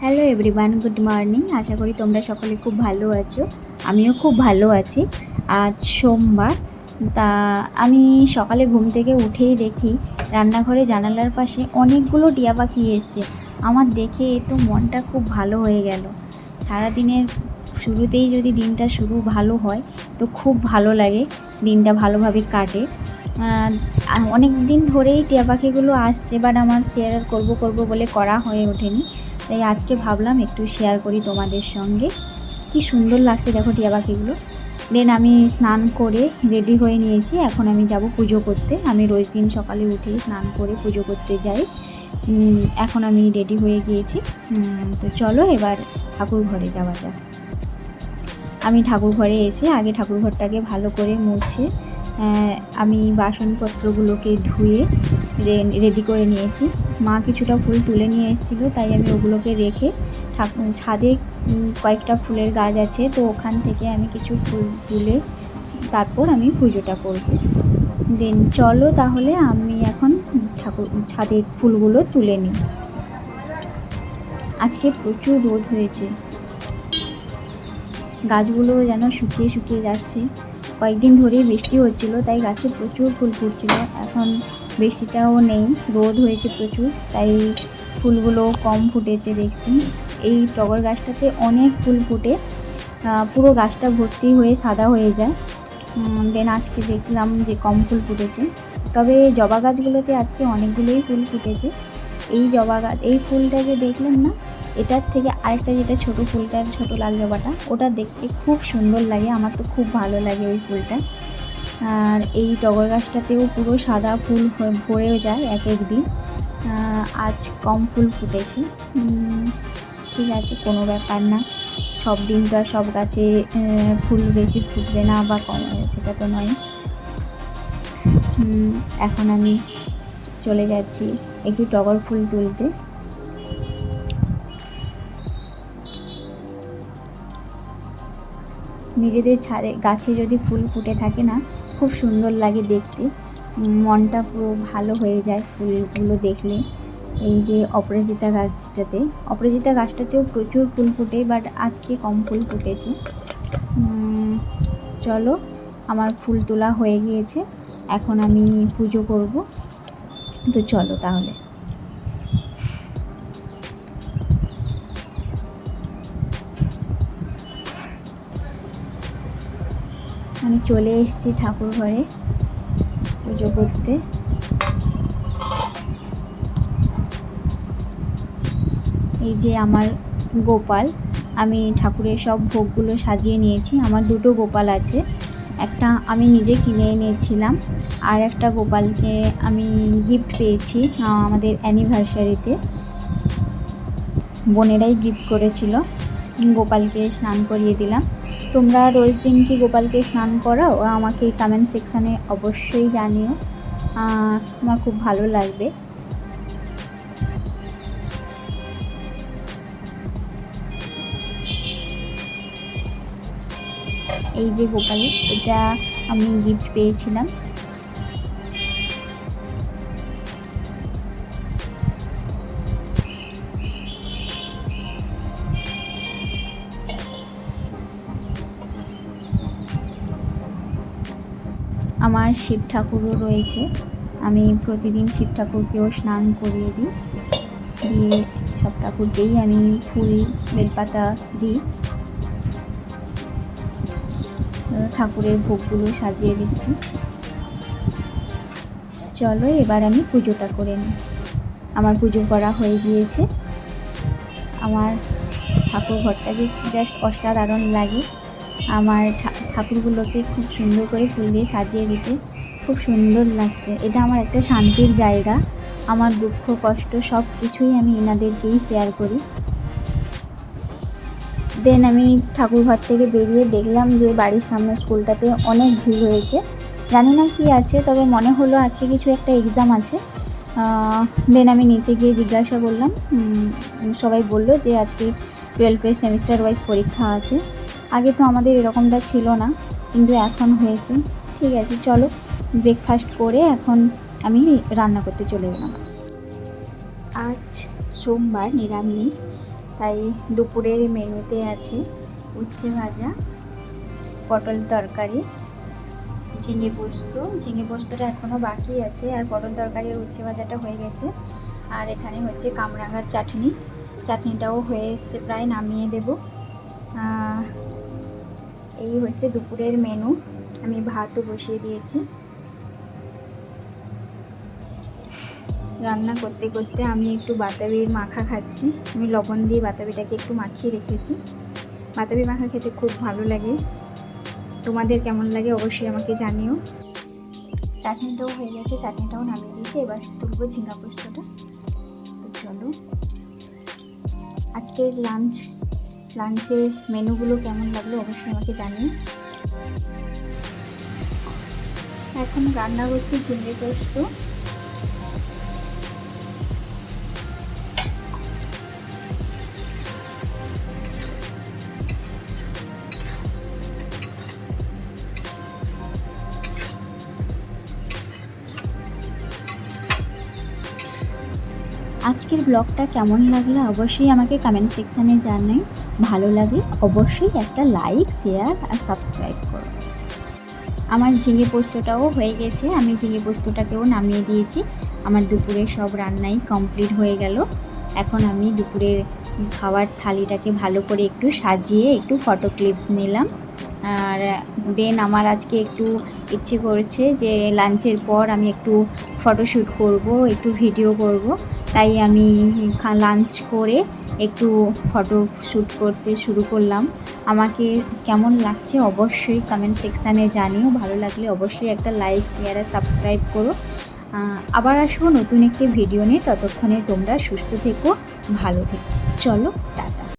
Hello everyone good morning আশা করি তোমরা সকলে খুব ভালো আছো। আমিও খুব ভালো আছি। আজ সোমবার। তা আমি সকালে ঘুম থেকে উঠেই দেখি রান্নাঘরে জানালার পাশে অনেকগুলো টিয়া পাখি এসছে। আমার দেখে তো মনটা খুব ভালো হয়ে গেল। সারাদিনের শুরুতেই যদি দিনটা শুরু ভালো হয়, তো খুব ভালো লাগে দিনটা ভালোভাবে কাটে। অনেক দিন ধরেই টিয়া পাখিগুলো আসছে বাট আমার শেয়ার করব করব বলে করা হয়ে ওঠেনি। তাই আজকে ভাবলাম একটু শেয়ার করি তোমাদের সঙ্গে। কি সুন্দর লাগছে দেখো টিয়া পাখিগুলো। দেন আমি স্নান করে রেডি হয়ে নিয়েছি, এখন আমি যাব পুজো করতে। আমি রোজ দিন সকালে উঠে স্নান করে পুজো করতে যাই। এখন আমি রেডি হয়ে গিয়েছি। তো চলো এবার ঠাকুর ঘরে যাওয়া যাক। আমি ঠাকুর ঘরে এসে আগে ঠাকুর ঘরটাকে ভালো করে মুছে আমি বাসনপত্রগুলোকে ধুয়ে রেডি করে নিয়েছি। মা কিছুটা ফুল তুলে নিয়ে এসেছিল, তাই আমি ওগুলোকে রেখে ছাদে কয়েকটা ফুলের গাছ আছে, তো ওখান থেকে আমি কিছু ফুল তুলে তারপর আমি পুজোটা করব। দেন চলো তাহলে আমি এখন ঠাকুর ছাদের ফুলগুলো তুলে নিই। আজকে প্রচুর রোদ হয়েছে। গাছগুলো যেন শুকিয়ে শুকিয়ে যাচ্ছে। কয়েকদিন ধরেই বৃষ্টি হচ্ছিল, তাই গাছে প্রচুর ফুল ফুটছিল। এখন বৃষ্টিটাও নেই, রোদ হয়েছে প্রচুর, তাই ফুলগুলো কম ফুটেছে দেখছি। এই টগর গাছটাতে অনেক ফুল ফুটে পুরো গাছটা ভর্তি হয়ে সাদা হয়ে যায়। দেন আজকে দেখলাম যে কম ফুল ফুটেছে। তবে জবা গাছগুলোতে আজকে অনেকগুলোই ফুল ফুটেছে। এই জবা গাছ, এই ফুলটা যে দেখলেন না? এটার থেকে আরেকটা যেটা ছোট ফুলটা, ছোট লাল জবাটা, ওটা দেখতে খুব সুন্দর লাগে। আমার তো খুব ভালো লাগে ওই ফুলটা। আর এই টগর গাছটাতেও পুরো সাদা ফুল হ- ভরে যায় এক এক দিন। আজ কম ফুল ফুটেছে। ঠিক আছে, কোনো ব্যাপার না। সব দিন তো আর সব গাছে ফুল বেশি ফুটবে না বা কম, সেটা তো নয়। এখন আমি চলে যাচ্ছি একটু টগর ফুল তুলতে। নিজেদের ছাদে গাছে যদি ফুল ফুটে থাকে না, খুব সুন্দর লাগে দেখতে। মনটা পুরো ভালো হয়ে যায় ফুলগুলো দেখলে। এই যে অপরাজিতা গাছটাতে, অপরাজিতা গাছটাতেও প্রচুর ফুল ফুটে, বাট আজকে কম ফুল ফুটেছে। চলো, আমার ফুল তোলা হয়ে গিয়েছে। এখন আমি পুজো করব। তো চলো তাহলে। আমি চলে এসেছি ঠাকুর ঘরে পুজো করতে। এই যে আমার গোপাল, আমি ঠাকুরের সব ভোগগুলো সাজিয়ে নিয়েছি। আমার দুটো গোপাল আছে, একটা আমি নিজে কিনে এনেছিলাম আর একটা গোপালকে আমি গিফট পেয়েছি আমাদের অ্যানিভার্সারিতে বোনেরাই গিফট করেছিল, গোপালকে স্নান করিয়ে দিলাম। তোমরা রোজ দিন কি গোপালকে স্নান করাও? আমাকে কমেন্ট সেকশানে অবশ্যই জানিও। আমার খুব ভালো লাগবে। এই যে গোপাল, এটা আমি গিফট পেয়েছিলাম। আমার শিব ঠাকুরও রয়েছে। আমি প্রতিদিন শিব ঠাকুরকেও স্নান করিয়ে দিই। দিয়ে সব ঠাকুরকেই আমি ফুল, বেলপাতা দিই। ঠাকুরের ভোগগুলো সাজিয়ে দিচ্ছি। চলো এবার আমি পুজোটা করে নিই। আমার পুজো করা হয়ে গিয়েছে। আমার ঠাকুর ঘরটাকে জাস্ট অসাধারণ লাগে। আমার ঠাকুরগুলোকে খুব সুন্দর করে ফুল দিয়ে সাজিয়ে দিতে খুব সুন্দর লাগছে। এটা আমার একটা শান্তির জায়গা। আমার দুঃখ, কষ্ট সব কিছুই আমি এনাদেরকেই শেয়ার করি। দেন আমি ঠাকুর ঘর থেকে বেরিয়ে দেখলাম যে বাড়ির সামনে স্কুলটাতে অনেক ভিড় হয়েছে। জানি না কি আছে, তবে মনে হলো আজকে কিছু একটা এক্সাম আছে। দেন আমি নিচে গিয়ে জিজ্ঞাসা করলাম সবাই বলল যে আজকে টুয়েলভের সেমিস্টার ওয়াইজ পরীক্ষা আছে। আগে তো আমাদের এরকমটা ছিল না, কিন্তু এখন হয়েছে। ঠিক আছে, চলো ব্রেকফাস্ট করে এখন আমি রান্না করতে চলে গেলাম আজ সোমবার নিরামিষ, তাই দুপুরের মেনুতে আছে উচ্ছে ভাজা, পটল তরকারি, ঝিঙে পোস্ত। ঝিঙে পোস্তটা এখনও বাকি আছে, আর পটল তরকারি উচ্ছে ভাজাটা হয়ে গেছে। আর এখানে হচ্ছে কামরাঙার চাটনি। চাটনিটাও হয়ে এসছে, প্রায় নামিয়ে দেব। এই হচ্ছে দুপুরের মেনু আমি ভাতও বসিয়ে দিয়েছি। রান্না করতে করতে আমি একটু বাতাবির মাখা খাচ্ছি। আমি লবণ দিয়ে বাতাবিটাকে একটু মাখিয়ে রেখেছি। বাতাবি মাখা খেতে খুব ভালো লাগে। তোমাদের কেমন লাগে অবশ্যই আমাকে জানিও। চাটনিটাও হয়ে গেছে, চাটনিটাও নামিয়ে দিয়েছি। এবার তুলবো ঝিঙ্গা পোস্তটা। তো চলো। আজকের লাঞ্চ লাঞ্চের মেনুগুলো কেমন লাগল অবশ্যই আমাকে জানিও। এখন রান্না করছি ঝিঙ্গে পোস্ত। আজকের ব্লগটা কেমন লাগল অবশ্যই আমাকে কমেন্ট সেকশানে জানাই। ভালো লাগে অবশ্যই একটা লাইক শেয়ার আর সাবস্ক্রাইব করো। আমার ঝিঙে পোস্তটাও হয়ে গেছে, আমি ঝিঙে পোস্তটাকেও নামিয়ে দিয়েছি। আমার দুপুরে সব রান্নাই কমপ্লিট হয়ে গেল। এখন আমি দুপুরের খাওয়ার থালিটাকে ভালো করে একটু সাজিয়ে একটু ফটো ক্লিপস নিলাম। আর দেন আমার আজকে একটু ইচ্ছে করছে যে লাঞ্চের পর আমি একটু ফটোশ্যুট করব, একটু ভিডিও করব। তাই আমি লাঞ্চ করে একটু ফটো শ্যুট করতে শুরু করলাম। আমাকে কেমন লাগছে অবশ্যই কমেন্ট সেকশানে জানিও। ভালো লাগলে অবশ্যই একটা লাইক শেয়ার আর সাবস্ক্রাইব করো। আবার আসব নতুন একটি ভিডিও নিয়ে। ততক্ষণে তোমরা সুস্থ থেকো, ভালো থেকো। চলো, টাটা।